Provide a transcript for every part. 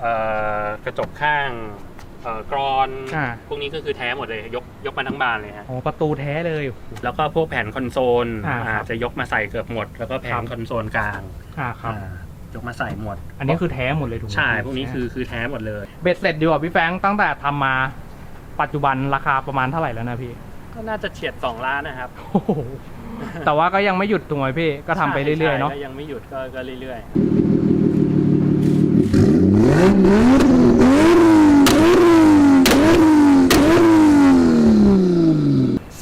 เอ่อกระจกข้างเอ่อกรอนอ่า พวกนี้ก็คือแท้หมดเลยยกยกมาทั้งบานเลยฮะ อ๋อประตูแท้เลย แล้วก็พวกแผ่นคอนโซลอ่าครับอาจจะยกมาใส่เกือบหมด แล้วก็แผ่ครันบคอนโซลกลางอ่าครับ อ่ายกมาใส่หมดอันนี้คือแท้หมดเลยถูกไหมใช่พวกนี้คือคือแท้หมดเลย เบ็ดเสร็จดีกว่าพี่แฟรงค์ตั้งแต่ทำมาปัจจุบันราคาประมาณเท่าไหร่แล้วนะพี่ ก็น่าจะเฉียด 2 ล้านนะครับโอ้โหแต่ว่าก็ยังไม่หยุดถูกไหมพี่ ก็ทำไปเรื่อยๆเนาะ ใช่ก็ยังไม่หยุดก็ก็เรื่อย ส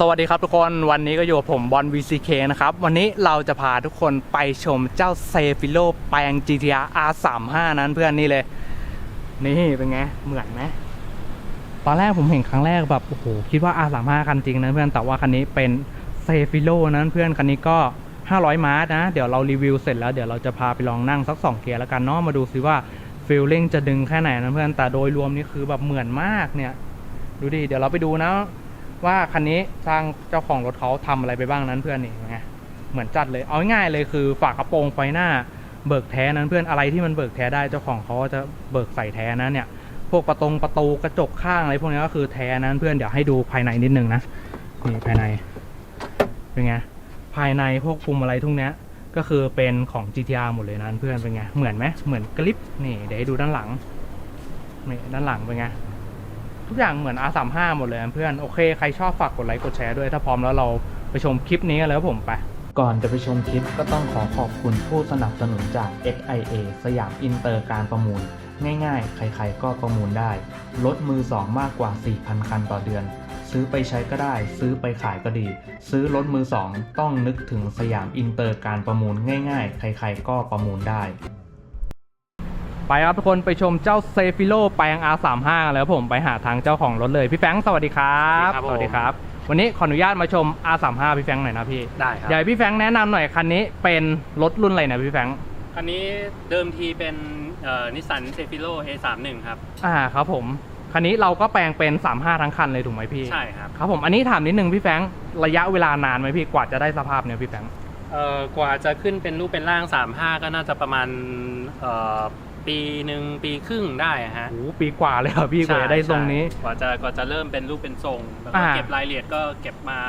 วัสดีครับทุกคนวันนี้ก็อยู่กับผมบอล VCK นะครับ วันนี้เราจะพาทุกคนไปชมเจ้าเซฟิโลแปลง GTR R35 นั้นเพื่อนนี่เลย นี่เป็นไง เหมือนไหมตอนแรกผมเห็นครั้งแรกแบบ โอ้โห คิดว่า R35 คันจริงนะเพื่อนแต่ว่าคันนี้เป็นเซฟิโลนั้นเพื่อนคันนี้ก็ 500 ม้านะ เดี๋ยวเรารีวิวเสร็จแล้วเดี๋ยวเราจะพาไปลองนั่งสัก 2 เกียร์แล้วกันเนาะมาดูซิว่า ฟีลลิ่งจะดึงแค่ไหนนะเพื่อน แต่โดยรวมนี่คือแบบเหมือนมากเนี่ย ดูดิ เดี๋ยวเราไปดูนะ ว่าคันนี้สร้างเจ้าของรถเขาทำอะไรไปบ้างนั้นเพื่อนนี่ไงเหมือนจัดเลย เอาง่ายๆเลยคือฝากกระโปรงไฟหน้าเบิกแท้นั้นเพื่อนอะไรที่มันเบิกแท้ได้เจ้าของเขาจะเบิกใส่แท้นะเนี่ย พวกประตงประตูกระจกข้างอะไรพวกนี้ก็คือแท้นั้นเพื่อนเดี๋ยวให้ดูภายในนิดนึงนะนี่ภายในเป็นไงภายในพวกปุ่มอะไรทุกเนี้ย ก็คือเป็นของ GTR หมดเลยนะเพื่อนเป็นไง เหมือนไหมเหมือนกริปนี่เดี๋ยวให้ดูด้านหลังนี่ด้านหลังเป็นไงทุกอย่างเหมือน R35 หมดเลยนะเพื่อน โอเค ใครชอบฝากกดไลค์กดแชร์ด้วยถ้าพร้อมแล้วเราไปชมคลิปนี้กันเลยครับผมไป ก่อนจะไปชมคลิปก็ต้องขอขอบคุณผู้สนับสนุนจาก SIA สยามอินเตอร์การประมูล ง่ายๆ ใครๆก็ประมูลได้ ลดมือ 2 มากกว่า 4,000 คันต่อเดือน ซื้อไปใช้ก็ได้ ซื้อไปขายก็ดี ซื้อรถมือ2ต้องนึกถึงสยามอินเตอร์การประมูลง่ายๆ ใครๆก็ประมูลได้ ไปครับทุกคนไปชมเจ้าเซฟิโลแปลง R35 กันแล้วผมไปหาทางเจ้าของรถเลย พี่แฟรงค์สวัสดีครับครับผมสวัสดีครับ วันนี้ขออนุญาตมาชม R35 พี่แฟรงค์หน่อยนะพี่ๆได้ครับเดี๋ยวให้พี่แฟรงค์แนะนำหน่อยคันนี้เป็นรถรุ่นอะไรนะพี่แฟรงค์คันนี้เดิมทีเป็นนิสสันเซฟิโล A31 ครับอ่าครับผม คันนี้เราก็แปลงเป็น 35 ทั้งคันเลยถูกไหมพี่ใช่ครับครับผมอันนี้ถามนิดนึงพี่แฟรงค์ระยะเวลานานไหมพี่กว่าจะได้สภาพเนี่ยพี่แฟรงค์เอ่อกว่าจะขึ้นเป็นรูปเป็นร่าง 35 ก็น่าจะประมาณเอ่อปีหนึ่งปีครึ่งได้อะฮะโอ้โหปีกว่าเลยครับพี่กว่าจะได้ทรงนี้ ใช่กว่าจะกว่าจะเริ่มเป็นรูปเป็นทรงแล้วก็อ่า เก็บรายละเอียดก็เก็บมา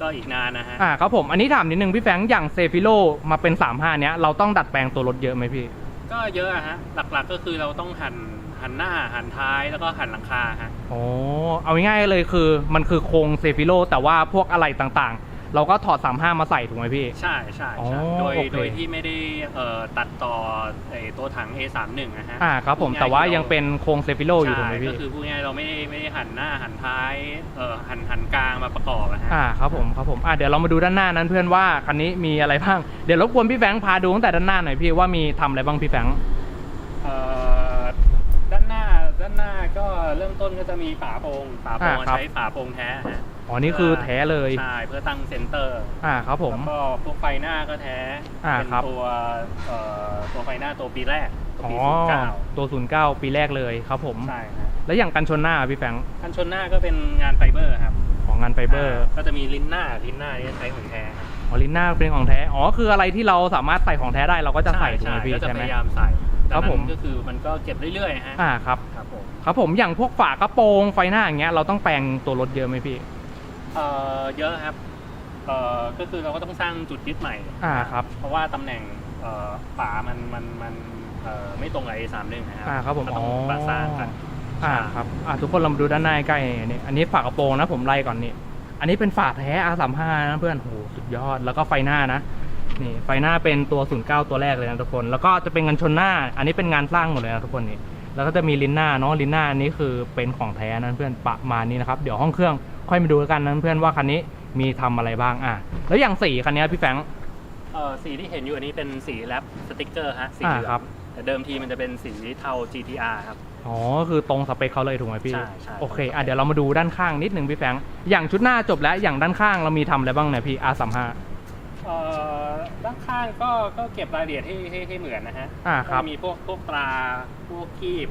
ก็อีกนานนะฮะ อ่าครับผมอันนี้ถามนิดนึงพี่แฟรงค์อย่างเซฟิโลมาเป็น 35 เนี้ยเราต้องดัดแปลงตัวรถเยอะไหมพี่ ก็เยอะอะฮะ หลักๆก็คือเราต้องหัน หันหน้าหันท้ายแล้วก็หันหลังคาฮะโอ้เอาง่ายๆเลยคือ มันคือโครงเซฟิโลแต่ว่าพวกอะไรต่างๆ เราก็ถอด 35 มาใส่ถูกไหมพี่ ใช่ใช่อ๋อใช่โดยโอเคโดยที่ไม่ได้เอ่อตัดต่อไอ้ตัวถัง A31 นะฮะอ่าครับผมพูดง่แต่ว่าคือยังเป็นโครงเซฟิโลอยู่ถูกไหมใช่พี่ก็คือพูดง่ายๆเราไม่ได้ไม่ได้หันหน้าหันท้ายเอ่อหันหันกลางมาประกอบนะฮะอ่าครับผมครับผมอ่าเดี๋ยวเรามาดูด้านหน้านั้นเพื่อนว่าคันนี้มีอะไรบ้างเดี๋ยวรบกวนพี่แฟรงค์พาดูตั้งแต่ด้านหน้าหน่อยพี่ว่ามีทำอะไรบ้างพี่แฟรงค์ เอ่อด้านหน้าด้านหน้าก็ เริ่มต้นก็จะมีฝาโปรงฝาโปรงใช้ฝาโปรงแท้ฮะอ๋อนี่คือแท้เลย ใช่เพื่อตั้งเซนเตอร์อ่าครับผม แล้วก็พวกไฟหน้าก็แท้อ่าเป็นครับ ตัวเอ่อตัวไฟหน้าตัวปีแรกตัวอ๋อปีศูนย์เก้าตัว 09 ปีแรกเลยครับผม ใช่ฮะแล้วอย่างกันชนหน้าพี่แฟรงค์คันชนหน้าก็เป็นงานไฟเบอร์ครับของงานไฟเบอร์าก็จะมีลิ้นหน้าลิ้นหน้านี่ใช้ของแท้ครับออลินหน้าเป็นของแท้ อ๋อ คืออะไรที่เราสามารถใส่ของแท้ได้เราก็จะใส่ถูกใช่ไหมพี่ก็จะใช่พไหมยายามใส่ ครับผมดังนั้นก็คือมันก็เก็บเรื่อยๆฮะอ่าครับ ครับผมครับผมอย่างพวกฝากระโปรงไฟหน้าอย่างเงี้ยเราต้องแปลงตัวรถเยอะไหมพี่เอ่อเยอะครับเอ่อก็คือเราก็ต้องสร้างจุดยึดใหม่ อ่าครับเพราะว่าตำแหน่งเอ่อฝามันมันมันเอ่อไม่ตรงกับ A31 นะครัอ่าครับผมก็อ๋ต้อองประสานกัน อ่าครับอ่าทุกคนเรามาดูด้านหน้าใกล้ๆนี่อันนี้ฝากระโปรงนะผมไล่ก่อนนี่อันนี้เป็นฝาแท้ R35 นะเพื่อนโหสุดยอดแล้วก็ไฟหน้านะ นี่ไฟหน้าเป็นตัว 09 ตัวแรกเลยนะทุกคน แล้วก็จะเป็นกันชนหน้า อันนี้เป็นงานสร้างหมดเลยนะทุกคนนี่ แล้วก็จะมีลิ้นหน้าเนาะลิ้นหน้าอันนี้คือเป็นของแท้นะเพื่อนประมาณนี้นะครับ เดี๋ยวห้องเครื่องค่อยมาดูกันนะเพื่อนว่าคันนี้มีทำอะไรบ้างอะแล้วอย่างสีคันนี้พี่แฟรงค์เอ่อสีที่เห็นอยู่อันนี้เป็นสีแรปสติกเกอร์ฮะสีอ่าเหลือครังบแต่เดิมทีมันจะเป็นสีเทา GTR ครับอ๋อคือตรงสเปคเขาเลยถูกไหมพี่ ใช่ใช่โอเคอะเดี๋ยวเรามาดูด้านข้างนิดนึงพี่แฟรงค์อย่างชุดหน้าจบแล้ว อย่างด้านข้างเรามีทำอะไรบ้างเนี่ยพี่ R35 เอ่อด้านข้างก็ก็เก็บรายละเอียดให้ให้ให้เหมือนนะฮะอ่าครับ ก็มีพวกพวกตราพวกคีบ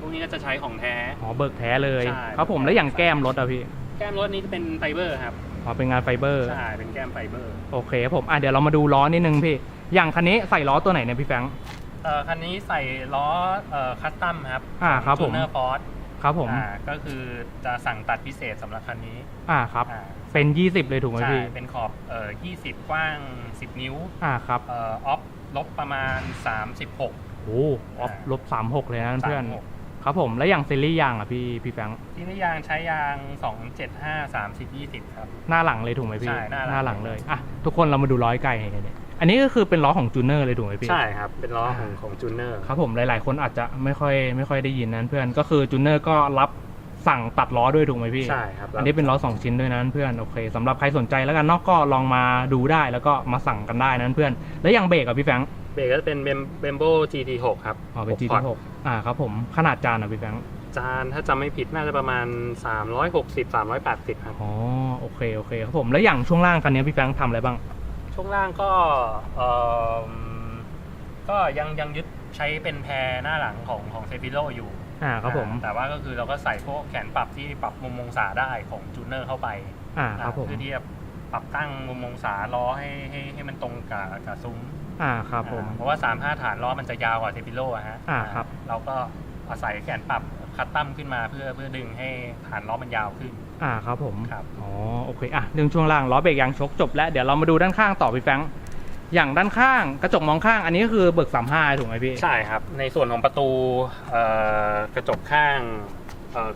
พวกนี้ก็จะใช้ของแท้ อ๋อเบิกแท้เลย ใช่ ครับผมแล้วอย่างแก้มรถอะพี่แก้มรถนี้จะเป็นไฟเบอร์ครับอ๋อเป็นงานไฟเบอร์ ใช่เป็นแก้มไฟเบอร์ โอเคครับผมอะเดี๋ยวเรามาดูล้อนิดนึงพี่ อย่างคันนี้ใส่ล้อตัวไหนเนี่ยพี่แฟรงค์ เอ่อคันนี้ใส่ล้อเอ่อคัสตัมครับอ่าครับผม จูเนอร์ฟอร์ด ครับผมอ่าก็คือจะสั่งตัดพิเศษสำหรับคันนี้อ่าครับ อ่าเป็น 20 เลยถูกไหมใช่พี่เป็นขอบเอ่อ20 กว้าง 10 นิ้วอ่าครับเอ่อออฟลบประมาณ 36 โอ้ออฟลบ36 เลยนะเพื่อน36ครับผมแล้วอย่างซีรีส์ยางอะพี่พี่แฟรงค์ที่นี่ยางใช้ยาง 275 30 20 ครับ หน้าหลังเลยถูกไหมพี่ใช่หน้าหลัง เลยอะทุกคนเรามาดูล้อยไก่เนี่ยเนี่ย อันนี้ก็คือเป็นล้อของจูเนอร์เลยถูกไหมพี่ใช่ครับ เป็นล้อของของจูเนอร์ครับผมหลาย ๆ คนอาจจะไม่ค่อยไม่ค่อยได้ยินนั้นเพื่อนก็คือจูเนอร์ก็รับสั่งตัดล้อด้วยถูกไหมพี่ใช่ครับอันนี้เป็นล้อสองชิ้นด้วยนั้นเพื่อนโอเคสำหรับใครสนใจแล้วกันเนอกก็ลองมาดูได้แล้วก็มาสั่งกันได้นั้นเพื่อน แล้วอย่างเบรกอะพี่แฟรงค์เบรกก็จะเป็นเบมโบ GT6 ครับอ๋อเป็นหกพอร์ต GT6 อ่าครับผมขนาดจานอะพี่แฟรงค์จานถ้าจำไม่ผิดน่าจะประมาณ 360 380ครับอ๋อโอเคโอเคครับผมแล้วอย่างช่วงล่างคันนี้พี่แฟรงค์ทำอะไรบ้าง ช่วงล่างก็เอ่อก็ยังยังยึดใช้เป็นแพรหน้าหลังของของเซฟิโลอยู่อ่าครับผมอ่าแต่ว่าก็คือเราก็ใส่พวกแขนปรับที่ปรับมุมองศาได้ของจูเนอร์เข้าไปอ่าครับผมเพื่อที่จะปรับตั้งมุมองศาล้อให้ให้ให้มันตรงกับกับซุ้มอ่าครับผมอ่าเพราะว่า 35 ฐานล้อมันจะยาวกว่าเทปิโลอะฮะอ่าครับ เราก็อาศัยแขนปรับ คัสตัมขึ้นมาเพื่อเพื่อดึงให้ฐานล้อมันยาวขึ้น อ่าครับผมครับอ๋อโอเคอะเรื่องช่วงล่างล้อเบรกยางชกจบแล้วเดี๋ยวเรามาดูด้านข้างต่อพี่แฟรงค์อย่างด้านข้างกระจกมองข้างอันนี้ก็คือเบิกสามห้าถูกไหมพี่ ใช่ครับ ในส่วนของประตูเอ่อกระจกข้างเอ่อ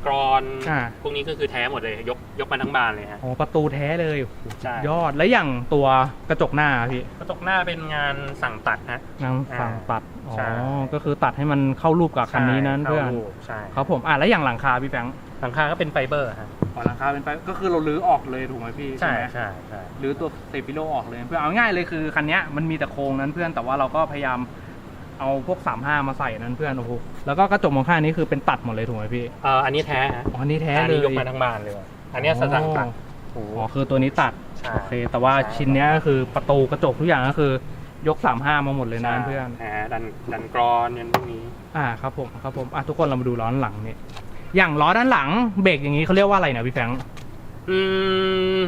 กรอนอ่า พวกนี้ก็คือแท้หมดเลย ยกยกมาทั้งบานเลยฮะ อ๋อประตูแท้เลยโอ้โหใช่ ยอดแล้วอย่างตัวกระจกหน้าพี่กระจกหน้าเป็นงานสั่งตัดฮะ นางอ่าสั่งตัดอ๋อใช่ ก็คือตัดให้มันเข้ารูปกับคันนี้นั้นใช่เพื่อนข้ารูปใช่ครับผมอะแล้วอย่างหลังคาพี่แฟรงค์หลังคาก็เป็นไฟเบอร์ฮะอ๋อหลังคาเป็นไปก็คือเราลื้อออกเลยถูกไหมพี่ใช่ไหมใช่ใช่ หรือตัวเซฟิโลออกเลยเพื่อนเอาง่ายเลยคือคันเนี้ยมันมีแต่โครงนั้นเพื่อนแต่ว่าเราก็พยายาม เอาพวก 35 มาใส่นั้นเพื่อนโอ้โหแล้วก็กระจกมองข้างนี้คือเป็นตัดหมดเลยถูกไหมพี่เอ่ออันนี้แท้ฮะอ๋อนี่แท้อันเลนี้ยยกมาทั้งบานเลยว่ะอันเนี้ยสสั่งตัดโอ้โห อ๋อคือตัวนี้ตัดใช่ โอเค แต่ว่าใช่ชิ้นเนี้ยก็คือประตูกระจกทุกอย่างก็คือยก 35 มาหมดเลยนะเพื่อน แหมดันดันกรอนยันพวกนี้อ่าครับผมครับผมอะทุกคนเรามาดูล้อด้านหลังนี่อย่างล้อด้านหลังเบรกอย่างนี้เขาเรียกว่าอะไรนะพี่แฟรงค์อืมอืม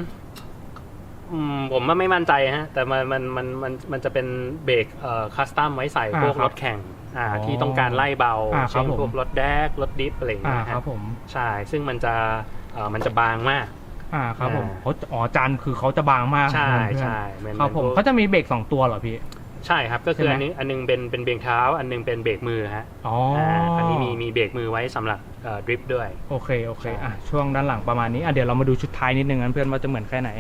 ผมว่าไม่มั่นใจฮะ แต่มันมันมันมันมันจะเป็นเบรกเอ่อคัสตัมไว้ใส่พวกรถแข่งอ่าที่ต้องการไล่เบาอ่าครับเช่นผมพวกรถแดกรถดิฟอะไรอย่างอ่าเงี้ยคฮะรับผมใช่ซึ่งมันจะเอ่อมันจะบางมากอ่าครับผมอ่าเขาอ๋อจานคือเขาจะบางมากใช่เพื่อนใช่เหมือนครับผมหอนพวกเขาจะมีเบรกสองตัวเหรอพี่ใช่ครับก็คือใช่ไหมอันนี้อันนึงเป็นเป็นเบรกเท้า อันนึงเป็นเบรกมือฮะอ๋ออ่าออันนี้มีมีเบรกมือไว้สำหรับเอ่อดริฟต์ด้วยโอเคโอเคใช่อะช่วงด้านหลังประมาณนี้อะเดี๋ยวเรามาดูชุดท้ายนิดนึงกันเพื่อนว่าจะเหมือนแค่ไหน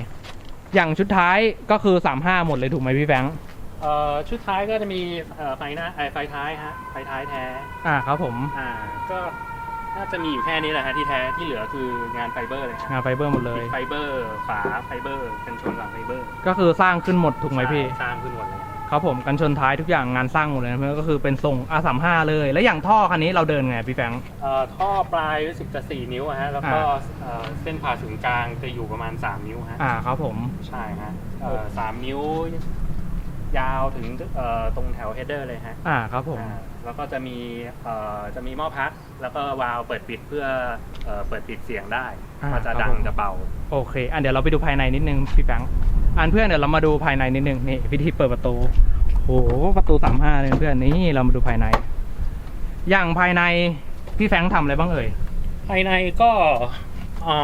อย่างชุดท้ายก็คือ 35 หมดเลยถูกไหมพี่แฟรงค์เอ่อชุดท้ายก็จะมีเอ่อไฟหน้าเอ่อไฟท้ายฮะไฟท้ายแท้อ่าครับผมอ่าก็น่าจะมีอยู่แค่นี้แหละฮะที่แท้ที่เหลือคืองานไฟเบอร์เลยฮะงานไฟเบอร์หมดเลย ไฟเบอร์ฝาไฟเบอร์กันชนหลังไฟเบอร์ก็คือสร้างขึ้นหมดถูกไหมพี่ สร้างขึ้นหมดเลย ครับผมกันชนท้ายทุกอย่างงานสร้างหมดเลยนะเพื่อนก็คือเป็นทรง R35 เลย แล้วอย่างท่อคันนี้เราเดินไงพี่แฟรงค์ เอ่อท่อปลายรู้สึกจะ4นิ้วอะฮะแล้วก็อ่า เอ่อเส้นผ่าศูนย์กลางจะอยู่ประมาณ 3 นิ้วฮะอ่าครับผม ใช่ฮะเอ่อสามนิ้ว ยาวถึงเอ่อตรงแถวเฮดเดอร์เลยฮะอ่าครับผม อ่าแล้วก็จะมีเอ่อจะมีหม้อพัก แล้วก็วาล์วเปิดปิดเพื่อเอ่อเปิดปิดเสียงได้อ่าว่าจะครับดังผม จะเบา โอเค อะเดี๋ยวเราไปดูภายในนิดนึงพี่แฟรงค์ อันเพื่อนเดี๋ยวเรามาดูภายในนิดนึงนี่วิธีเปิดประตูโอ้โหประตู35เลยเพื่อนนี่เรามาดูภายใน อย่างภายในพี่แฟรงค์ทำอะไรบ้างเอ่ยภายในก็อื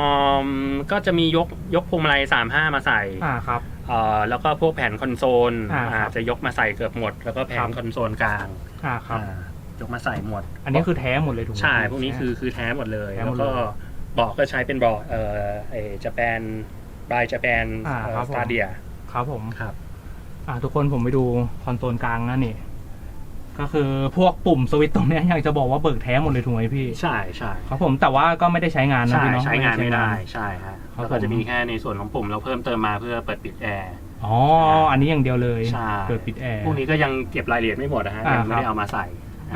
มก็จะมียกยกพวงมาลัย35มาใส่อ่าครับ เอ่อแล้วก็พวกแผ่นคอนโซลอ่าครับอาจจะยกมาใส่เกือบหมด แล้วก็แผ่ครันบคอนโซลกลางอ่าครับ อ่ายกมาใส่หมด อันนี้คือแท้หมดเลยถูกไหม ใช่ พวกนี้คือคือแท้หมดเลย แท้หมแล้วดเลยก็เบาะก็ใช้เป็นเบาะเอ่อไอจะแปน บายจะแปนอ่าครับผม สตาเดียครับผม ครับ อ่าทุกคนผมไปดูคอนโซลกลางนะนี่ ก็คือพวกปุ่มสวิตช์ตรงเนี้ยอยากจะบอกว่าเบิกแท้หมดเลยถูกไหมพี่ ใช่ใช่ครับผมแต่ว่าก็ไม่ได้ใช้งานนะใช่พี่เนาะ ใช้งานไม่ได้ใช้ใช่ฮะครับแล้วก็จะผมมีแค่ในส่วนของปุ่มเราเพิ่มเติมมาเพื่อเปิดปิดแอร์ อ๋อ อันนี้อย่างเดียวเลย ใช่ เปิดปิดแอร์ พวกนี้ก็ยังเก็บรายละเอียดไม่หมดนะฮะอ่ายังไม่ครับได้เอามาใส่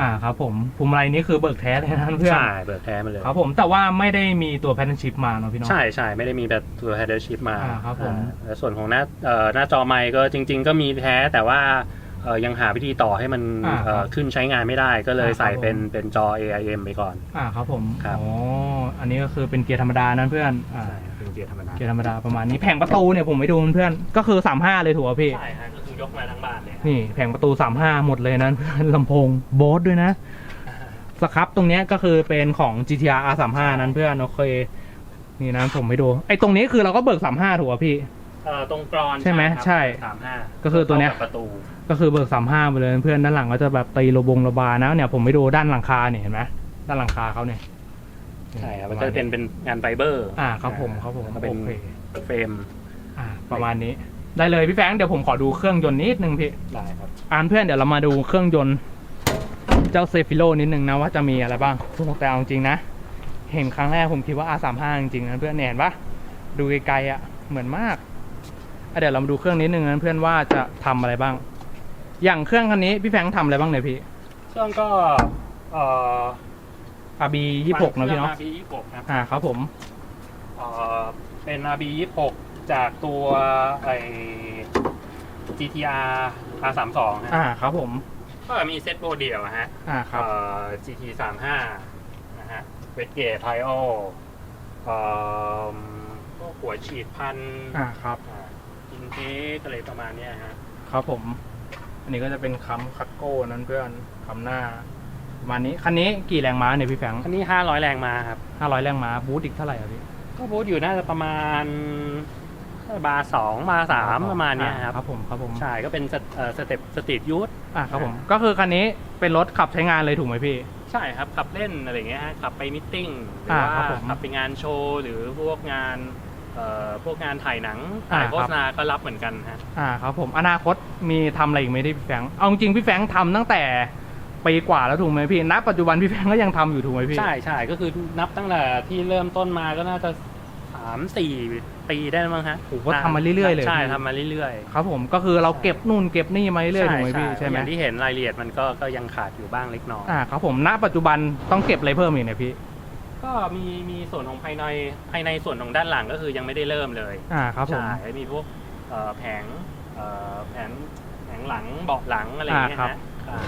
อ่าครับผมภูมิไรนี่คือเบิกแท้เลยนะเพื่อนใช่เบิกแท้มาเลยครับผมแต่ว่าไม่ได้มีตัวแพทเทิร์นชิปมาเนาะพี่เนาะใช่ใช่ไม่ได้มีแบบตัว header chip มาอ่าครับผมอ่าแล้วส่วนของหน้าเอ่อหน้าจอไมค์ก็จริง ๆ ก็มีแท้แต่ว่าเอ่อยังหาวิธีต่อให้มันอ่าครับเอ่อขึ้นใช้งานไม่ได้ก็เลยอ่าครับใส่เป็นผมเป็นจอ AIM ไปก่อน อ่าครับผมครับอ๋ออันนี้ก็คือเป็นเกียร์ธรรมดานั้นเพื่อนอ่าเป็นเกียร์ธรรมดาเกียร์ธรรมดาประมาณนี้แผงประตูเนี่ยผมไปดูเพื่อนก็คือ 35 เลยถูกป่ะพี่ใช่ฮะก็คือ ยกมาทั้งบ้านเลยนี่แผงประตู 35 หมดเลยนะลำโพงโบสด้วยนะสครับตรงเนี้ยก็คือเป็นของ GTR R35 นั้นเพื่อนโอเคนี่นะผมไม่ดูไอ้ตรงนี้คือเราก็เบิก 35 ถูกป่ะพี่เอ่อตรงกรอนใช่ไหมครับใช่สามห้าก็คือตัวเนี้ยประตูก็คือเบิก 35 ไปเลยเพื่อนด้านหลังก็จะแบบตีระบงระบานะเนี่ยผมไม่ดูด้านหลังคาเนี่ยเห็นไหมด้านหลังคาเขาเนี่ยใช่ครับปมันระมาจะณเป็นเป็นงานไฟเบอร์ อ่าครับผมครับผมแล้วก็เป็นโอเคเฟรมอ่าประมาณนี้ ได้เลยพี่แฟรงค์เดี๋ยวผมขอดูเครื่องยนต์นิดนึงพี่ได้ครับอ่านเพื่อนเดี๋ยวเรามาดูเครื่องยนต์เจ้าเซฟิโลนิดนึงนะว่าจะมีอะไรบ้างแต่เอาจริงๆนะ เห็นครั้งแรกผมคิดว่า R35 จริงๆนะเพื่อนเนี่ยเห็นปะดูไกลๆอะเหมือนมากอะเดี๋ยวเรามาดูเครื่องนิดนึงนะเพื่อนว่าจะทำอะไรบ้าง อย่างเครื่องคันนี้พี่แฟรงค์ทำอะไรบ้างเนี่ยพี่เครื่องก็เอ่อ RB 26นะพี่เนาะ RB ยี่สิบหกครับอ่าครับผมเอ่อเป็น RB ยี่สิบหก จากตัวไอ GTR R32 ฮะอ่าครับผม ก็มีเซตโบเดียวอะฮะอ่าครับ เอ่อ GT 3 5 นะฮะเวทเกตไทโอเอ่อพวกหัวฉีดพันอ่าครับอินเทกอะไรประมาณเนี้ยฮะ ครับผม อันนี้ก็จะเป็นคัมคัตโก้นั้นเพื่อนคัมหน้าประมาณนี้คันนี้กี่แรงม้าเนี่ยพี่แฟรงค์อันนี้ 500 แรงมาครับ ห้าร้อยแรงม้าบูทอีกเท่าไหร่อะพี่ก็บูทอยู่น่าจะประมาณ บาร์สองบาร์สามประมาณเนี้ยอ่ครับครับผมครับผมใช่ก็เป็นสเเอ่อสเต็ปสตรีทยูทอ่าครับผมก็คือคันนี้เป็นรถขับใช้งานเลยถูกไหมพี่ ใช่ครับขับเล่นอะไรอย่างเงี้ยฮะขับไปมิทติ้งหรืออ่าว่าครับผมขับไปงานโชว์หรือพวกงานเอ่อพวกงานถ่ายหนังอ่าถ่ายโฆครัษบณาก็รับเหมือนกันฮะ อ่าครับผมอนาคตมีทำอะไรอีกไหมที่พี่แฟรงค์เอาจริงๆพี่แฟรงค์ทำตั้งแต่ปีกว่าแล้วถูกไหมพี่ณปัจจุบันพี่แฟรงค์ก็ยังทำอยู่ถูกไหมพี่ ใช่ใช่ก็คือนับตั้งแต่ที่เริ่มต้นมาก็น่าจะสามสี่ปีได้มั้งฮะโอ้โหก็ทำมาเรื่อยๆเลยใช่พี่ ทำมาเรื่อยครับผมก็คือเราเก็บนู่นเก็บนี่มาๆเรื่อยๆถูกไหมพี่ใช่ไหมอย่างที่เห็นรายละเอียดมันก็ก็ยังขาดอยู่บ้างเล็กน้อยอ่าครับผมณปัจจุบันต้องเก็บอะไรเพิ่มอีกเนี่ยพี่ก็มีมีส่วนของภายในภายในส่วนของด้านหลังก็คือยังไม่ได้เริ่มเลยอ่าครับผมใช่มีพวกเอ่อแผงเอ่อแผงแผงหลังเบาะหลังอะไรอย่างเงี้ยอ่าครับฮะอ่า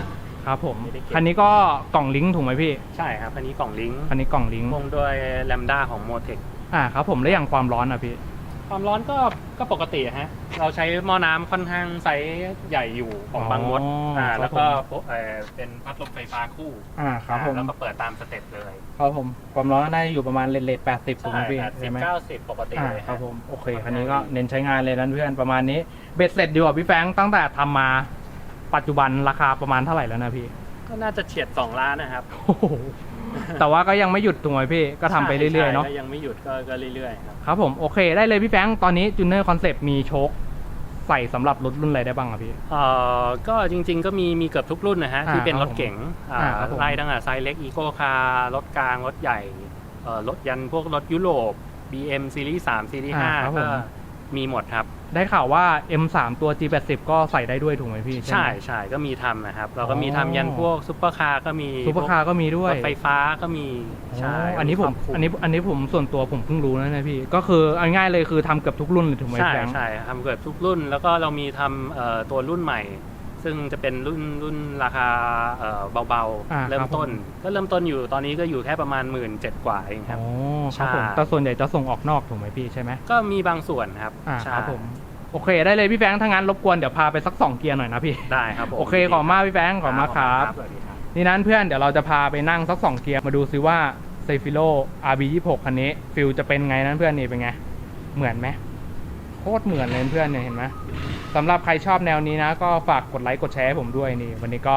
ครับผมไม่ได้เก็บ คันนี้ก็กล่องลิงก์ถูกไหมพี่ใช่ครับอันนี้กล่องลิงก์คันนี้กล่องลิงก์วงด้วยแลมด้าของโมเทค อ่าครับผมแล้วอย่างความร้อนอะพี่ ความร้อนก็ก็ปกติฮะ เราใช้หม้อน้ำค่อนข้างไซส์ใหญ่อยู่ของบางมดอ๋ออ่อ่าครับแล้วก็ผม เอ่อเป็นพัดลมไฟฟ้าคู่อ่าครับผมอ่าแล้วก็เปิดตามสเต็ปเลยครับผมความร้อนน่าจะอยู่ประมาณเลทแปดสิบถูกไหมพี่แปดสิใช่บไหมเก้าสิบปกติอ่าเลยครับฮะผมโอเคคันนี้ก็เน้นใช้งานเลยนั้นเพื่อนประมาณนี้เบ็ดเสร็จดีกว่าพี่แฟรงค์ตั้งแต่ทำมาปัจจุบันราคาประมาณเท่าไหร่แล้วนะพี่ก็น่าจะเฉียดสองล้านนะครับ โอ้โห แต่ว่าก็ยังไม่หยุดถูกไหมพี่ ก็ทำไปเรื่อยๆเนาะ ใช่ก็ยังไม่หยุดก็ก็เรื่อยๆครับครับผม โอเค ได้เลยพี่แฟรงค์ตอนนี้จูเนอร์คอนเซปต์มีโชคใส่สำหรับรถรุ่นอะไรได้บ้างอะพี่ เอ่อก็จริงๆก็มีมีเกือบทุกรุ่นนะฮะ อ่าที่เป็นครรับถเก๋งอ่าอ่าครับผม ไล่ตั้งแต่ไซส์เล็กอีโก้คาร์รถกลางรถใหญ่เอ่อรถยันพวกรถยุโรป BM ซีรีส์3ซีรีส์อ่าครับ5ผมก็มี หมดครับ ได้ข่าวว่า M3 ตัว G80 ก็ใส่ได้ด้วยถูกไหมพี่ใช่ไหม ใช่ก็มีทำนะครับ เราก็มีอ๋อทำยันพวกซุปเปอร์คาร์ก็มีซุปเปอร์คาร์ก็มีด้วยรถไฟฟ้าก็มีใช่อ๋ออันนี้ผมครบคลุอันนี้อันนี้ผมส่วนตัวผมเพิ่งรู้นะเนี่ยพี่ ก็คือเอาง่ายๆเลยคือทำเกือบทุกรุ่นเลยถูกไหมใช่แฟรงค์ ใช่ทำเกือบทุกรุ่น แล้วก็เรามีทำเอ่อตัวรุ่นใหม่ ซึ่งจะเป็นรุ่นรุ่นราคาเอ่อเบาอ่าๆ เริ่ครัมบต้นผมก็เริ่มต้นอยู่ตอนนี้ก็อยู่แค่ประมาณหมื่นเจ็ดกว่าเองครับอ๋อครับผมใช่ แต่ส่วนใหญ่จะส่งออกนอกถูกไหมพี่ใช่ไหมก็มีบางส่วนครับอ่าใช่ครับผม โอเค ได้เลยพี่แฟรงค์ถ้างั้นรบกวนเดี๋ยวพาไปสักสองเกียร์หน่อยนะพี่ ได้ครับผมโอเคขอบคุณมากพี่แฟรงค์ขอบคุณมากครับ สวัสดีครับ นี่นั้นเพื่อนเดี๋ยวเราจะพาไปนั่งสักสองเกียร์มาดูซิว่าเซฟิโล RB26 คันนี้ฟิลจะเป็นไงนั้นเพื่อนนี่เป็นไง เหมือนไหมโคตรเหมือนเลยเพื่อนเนี่ยเห็นไหมสำหรับใครชอบแนวนี้นะ ก็ฝากกดไลค์กดแชร์ให้ผมด้วยนี่ วันนี้ก็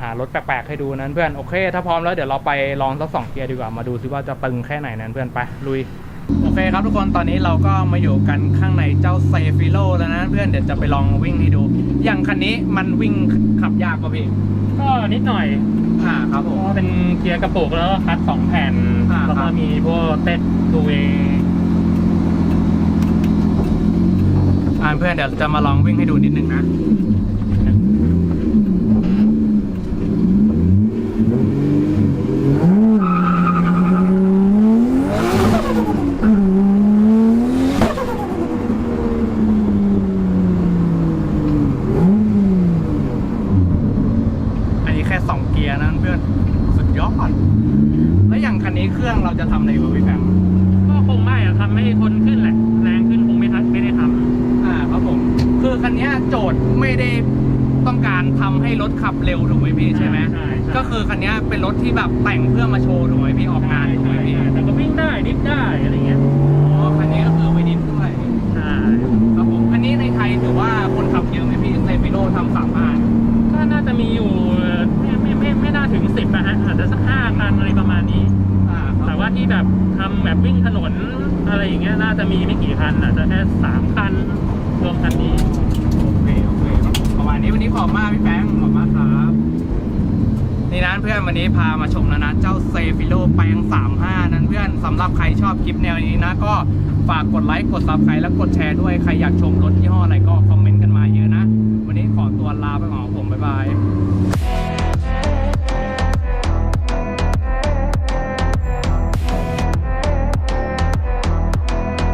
หารถแปลกๆให้ดูนั้นเพื่อนโอเค ถ้าพร้อมแล้วเดี๋ยวเราไปลองสักสองเกียร์ดีกว่ามาดูซิว่าจะตึงแค่ไหนนั้นเพื่อนไปลุยโอเคครับทุกคนตอนนี้เราก็มาอยู่กันข้างในเจ้าเซฟิโลแล้วนะเพื่อนเดี๋ยวจะไปลองวิ่งให้ดู อย่างคันนี้มันวิ่งขับยากกว่าพี่ก็นิดหน่อยอ่าครับผเพมราะว่าเป็นเกียร์กระปุกแล้วก็คัดสองแผ่นอ่าแล้วคก็รับมีพวกเต็ดทูเวอ่าเพื่อนเดี๋ยวจะมาลองวิ่งให้ดูนิดนึงนะ อันนี้แค่สองเกียร์นะเพื่อนสุดยอดแล้วอย่างคันนี้เครื่องเราจะทำอะไรวะพี่แฟง ก็คงไม่อะทำให้คนขึ้นแหละ แรงขึ้นคงไม่ทันไม่ได้ทำ อ่าครับผม คือ คันเนี้ย โจทย์ไม่ได้ต้องการทำให้รถขับเร็วถูกไหมพี่ใช่ไหมใช่ใช่ก็คือคันเนี้ยเป็นรถที่แบบแต่งเพื่อมาโชว์ถูกไหมพี่ออกงานถูกไหมพี่แต่ก็วิ่งได้ดิฟได้อะไรเงี้ยอ๋อคันนี้ก็คือไวดิฟด้วยใช่ครับผมอันนี้ในไทยถือว่าคนขับเยอะไหมพี่เซฟิโลทำสามห้าก็น่าจะมีอยู่ไม่ไม่ไม่ไม่น่าถึงสิบนะฮะอาจจะสักห้าคันอะไรประมาณนี้อ่าคแต่รับว่าที่แบบทำแบบวิ่งถนนอะไรอย่างเงี้ยน่าจะมีไม่กี่คันอาจจะแค่สามคันรวมคันนี้โอเคโอเค ประมาณนี้วันนี้ขอบมากพี่แป้งขอบมากครับนี่นะเพื่อนวันนี้พามาชมนะนะเจ้าเซฟิโลแปลง35 นั้นเพื่อนสำหรับใครชอบคลิปแนวนี้นะ ก็ฝากกดไลค์กดซับสไครต์และกดแชร์ด้วยใครอยากชมรถยี่ห้ออะไรก็คอมเมนต์กันมาเยอะนะ วันนี้ขอตัวลาไปก่อนผมบ๊ายบาย